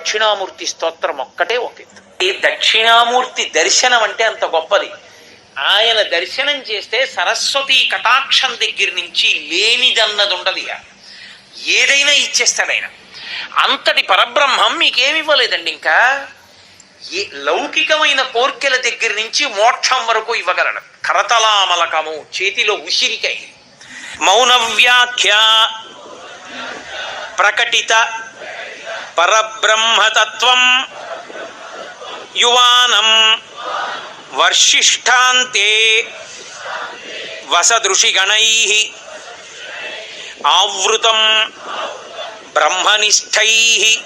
దక్షిణామూర్తి స్తోత్రం ఒక్కటే ఒక. ఈ దక్షిణామూర్తి దర్శనం అంటే అంత గొప్పది. ఆయన దర్శనం చేస్తే సరస్వతి కటాక్షం దగ్గర నుంచి లేనిదన్నది ఉండదు ఏదైనా ఇచ్చేస్తాడు ఆయన. అంతటి పరబ్రహ్మం మీకేమివ్వలేదండి ఇంకా? ఏ లౌకికమైన కోర్కెల దగ్గర నుంచి మోక్షం వరకు ఇవ్వగలడు కరతలామలకము చేతిలో ఉసిరికై మౌన వ్యాఖ్య ప్రకటిత పరబ్రహ్మతత్వం. యువానం వర్షిష్టాంతే వసదృషిగణై. ఆవృతం బ్రహ్మనిష్టై.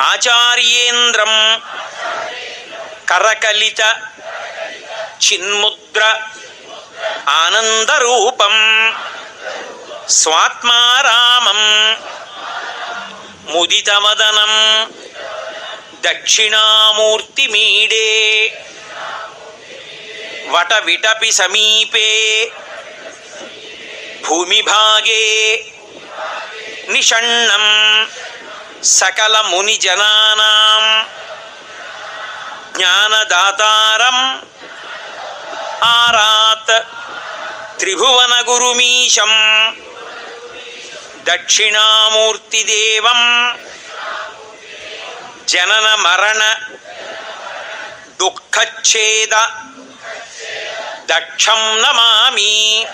ఆచార్యేంద్రం కరకలిత చిన్ముద్ర ఆనందరూపం. స్వాత్మారామం ముదితవదనం దక్షిణామూర్తిమీడే వటవిటపి సమీపే భూమిభాగే నిషణ్ణం సకల ముని జనానాం జ్ఞానదాతారం ఆరాత్ త్రిభువన గురుమీశం దక్షిణామూర్తిదేవం. జనన మరణ దుఃఖచ్ఛేద దక్షం నమామి.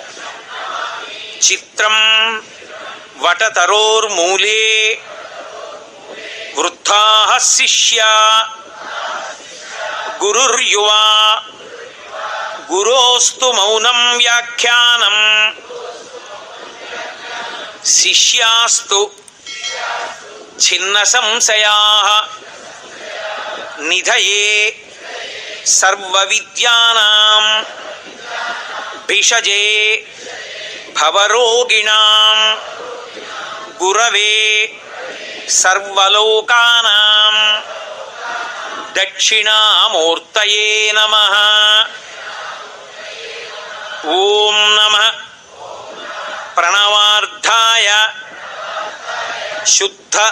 చిత్రం వటతరోర్మూలే. వృద్ధా శిష్యా. గురుర్యువా. గురోస్తు మౌనం వ్యాఖ్యానం. శిష్యాస్తు ఛిన్న సంశయా నిధయే సర్వవిద్యానాం భిషజే భవరోగిణాం గురవే సర్వలోకానాం దక్షిణామూర్తయే నమ శుద్ధ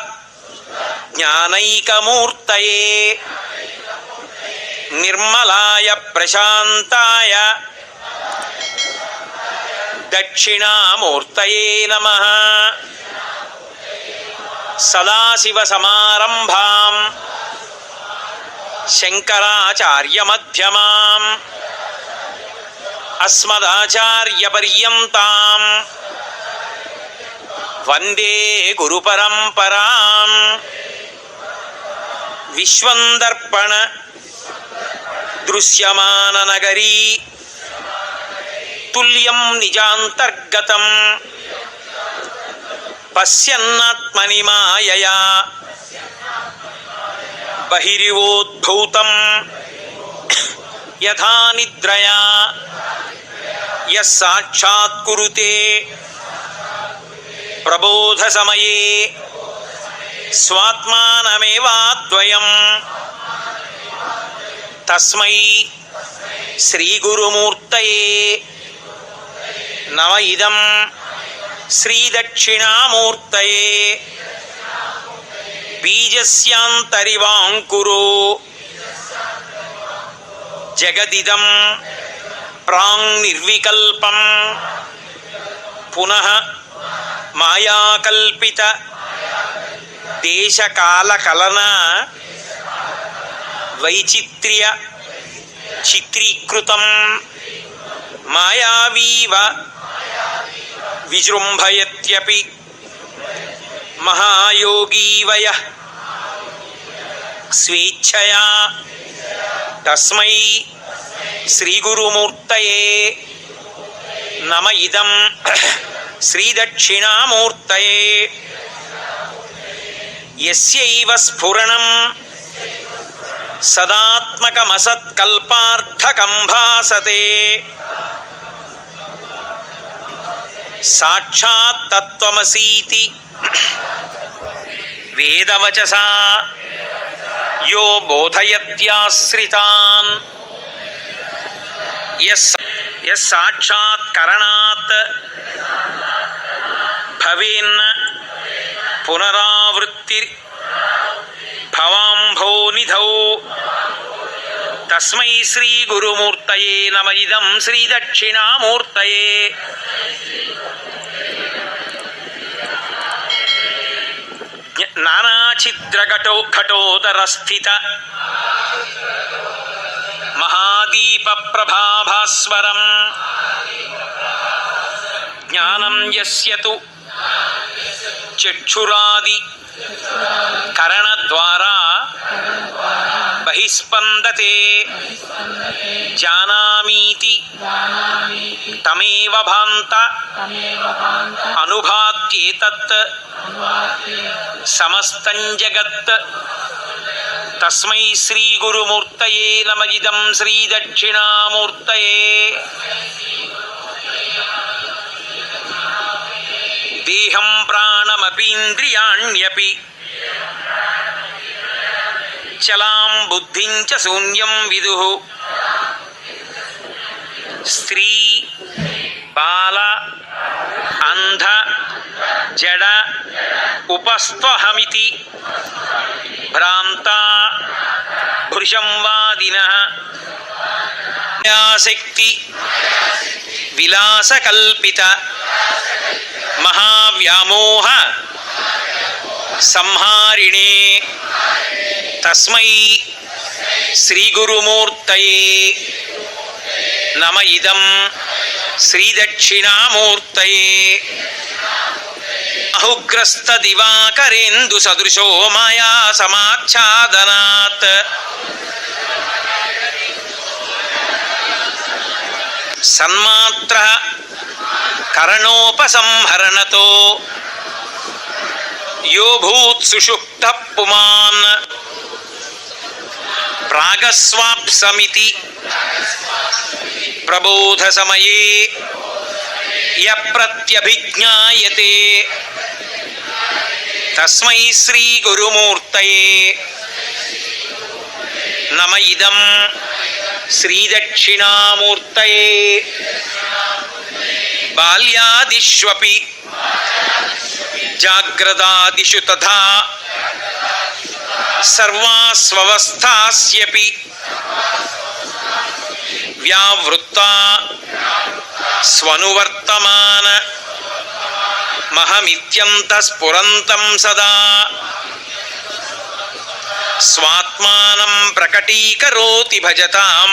జ్ఞానైకమూర్తయే నిర్మలాయ ప్రశాంతాయ దక్షిణామూర్తయే నమ సదాశివసమారంభాం శంకరాచార్యమ్యమాం అస్మదాచార్యపర్యంతాం వందే గురు గురుపరంపరాం విశ్వందర్పణ దృశ్యమాన నగరీ తుల్యం నిజాంతర్గతం పశ్యన్నాత్మని మాయయా బహిరివోద్భూతం యథా నిద్రయా యస్సాక్షాత్కురుతే ప్రబోధసమయే స్వాత్మానమేవాద్వయం. తస్మై శ్రీగురుమూర్తయే నవ ఇదం శ్రీదక్షిణామూర్తయే. బీజస్యాంతరివాంకురో జగదిదం ప్రాంగ్ నిర్వికల్పం పునః మాయాకల్పిత దేశకాల కలన వైచిత్ర్య చిత్రీకృతం మాయావీవ విజృంభయత్యపి మహాయోగీవయ స్వేచ్ఛయా తస్మై శ్రీగురుమూర్తయే నమ ఇదం. ஸ்ரீதட்சிணாமூர்த்தயே. எஸ்யைவ ஸ்புரணம். சதாத்மகமசத்கல்பார்த்தகம் பாசதே சாட்சாத் தத்துவமசீதி. வேதவச்சசா. யோ போதயத்யாஸ்ரிதான் எஸ் எஸ் சாட்சாத் கரணாத். భవేన్న పునరావృత్తి భవాంభో నిధౌ తస్మై శ్రీ గురుమూర్తయే నమ ఇదం శ్రీ దక్షిణామూర్తయే నానాఛిద్రఘటో ఘటోదర మహాదీప ప్రభాభాస్వరం జ్ఞానం యస్యతు చక్షురాది కరణ ద్వారా బహిస్పందతే జానామీతి తమేవ భాంత అనుభాత్యేతత్ సమస్తం జగత్ తస్మై శ్రీ గురుమూర్తయే నమ ఇదం శ్రీ దక్షిణామూర్తయే దేహం ప్రాణమపీంద్రియాణ్యపి చలాం బుద్ధిం చ శూన్యం విదు. స్త్రీ బాల అంధ జడ ఉపస్త్వహమితి భ్రాంత భృశంవాదిన శక్తి విలాసకల్పిత. మహావ్యామోహ సంహారిణే తస్మై శ్రీగురుమూర్తయే నమ ఇదం శ్రీదక్షిణామూర్తయే అహుగ్రస్త దివాకరేందు సదృశో మాయా సమాచ్ఛాదనాత్ సన్మాత్ర కరణోపసంహరణతో యో భూత్ సుషుప్త పుమాన్ ప్రాగస్వాప్సమితి ప్రబోధ సమయే య ప్రత్యభిజ్ఞాయతే తస్మై శ్రీ గురుమూర్తయే నమ ఇదం శ్రీదక్షిణామూర్తయే బాల్యాదిష్వపి జాగ్రదాదిషు తథా సర్వాస్వస్థాస్యపి వ్యావృత్తా స్వనువర్తమాన మహమిత్యంత స్ఫురంతం సదా స్వాత్మానం ప్రకటీకరోతి భజతాం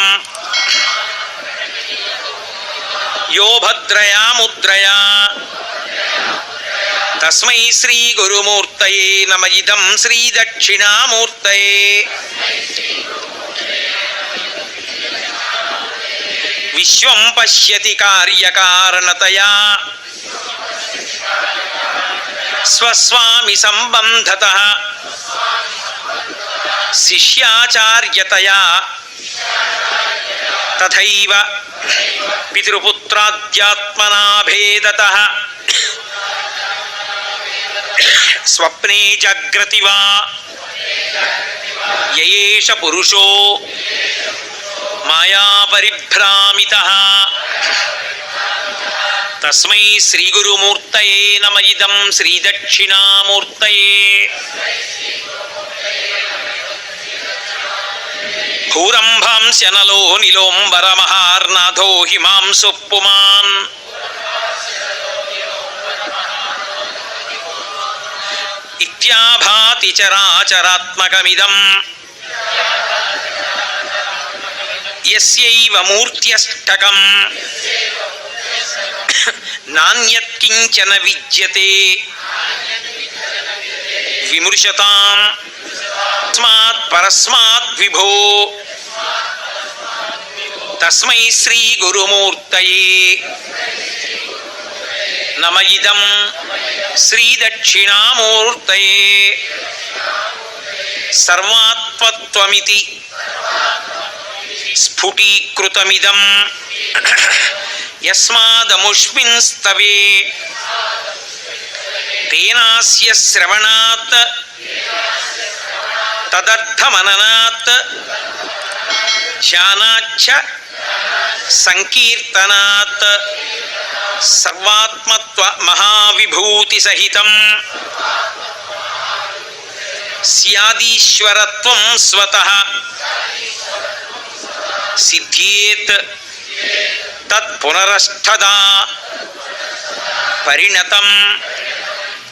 యో భద్రయా ముద్రయా తస్మై శ్రీ గురుమూర్తయే నమ ఇదం శ్రీ దక్షిణామూర్తయే విశ్వం పశ్యతి शिष्याचार्यतया। तथैव पितृपुत्राद्यात्मना भेदतः स्वप्ने जागृति वा। ययेष पुरुषो। मायापरिभ्रामितः। तस्मै श्रीगुरुमूर्तये नम। इदं श्रीदक्षिणामूर्तये। నమ ఇదం శ్రీదక్షిణామూర్తయే భూరంభాంశనలో నిలోంబరమహార్నాథో హిమాంసు పుమాన్ ఇత్యాభాతి చరాచరాత్మకమిదం. ఎస్యైవ మూర్త్యష్టకం. నాణ్యత్కించన విద్యతే. విమృశతాం. స్మాత్ పరస్మాత్ విభో తస్మై శ్రీ గురుమూర్తయే నమ ఇదం శ్రీ దక్షిణామూర్తయే సర్వాత్మత్వమితి స్ఫుటీకృతమిదం యస్మాదముష్మిన్స్తవే తేనాస్య శ్రవణాత్ मननात् ध्यानाच्च संकीर्तनात्। सर्वात्मत्व महाविभूति सहितं स्यादीश्वरत्वं स्वतः। सिद्ध्येत्। तत्पुनरष्ठदा परिणतं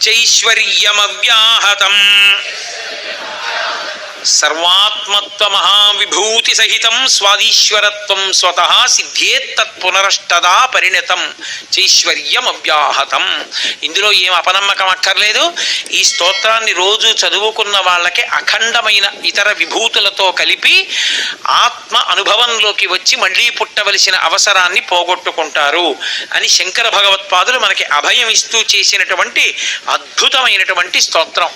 चैश्वर्यमव्याहतम्। సర్వాత్మత్వ మహావిభూతి సహితం స్వాదీశ్వరత్వం స్వత సిద్ధ్యేత్తత్ పునరష్టదా పరిణతం చైశ్వర్యం అవ్యాహతం ఇందులో ఏం అపనమ్మకం అక్కర్లేదు. ఈ స్తోత్రాన్ని రోజు చదువుకున్న వాళ్ళకి అఖండమైన ఇతర విభూతులతో కలిపి ఆత్మ అనుభవంలోకి వచ్చి మళ్ళీ పుట్టవలసిన అవసరాన్ని పోగొట్టుకుంటారు అని శంకర భగవత్పాదులు మనకి అభయం ఇస్తూ చేసినటువంటి అద్భుతమైనటువంటి స్తోత్రం.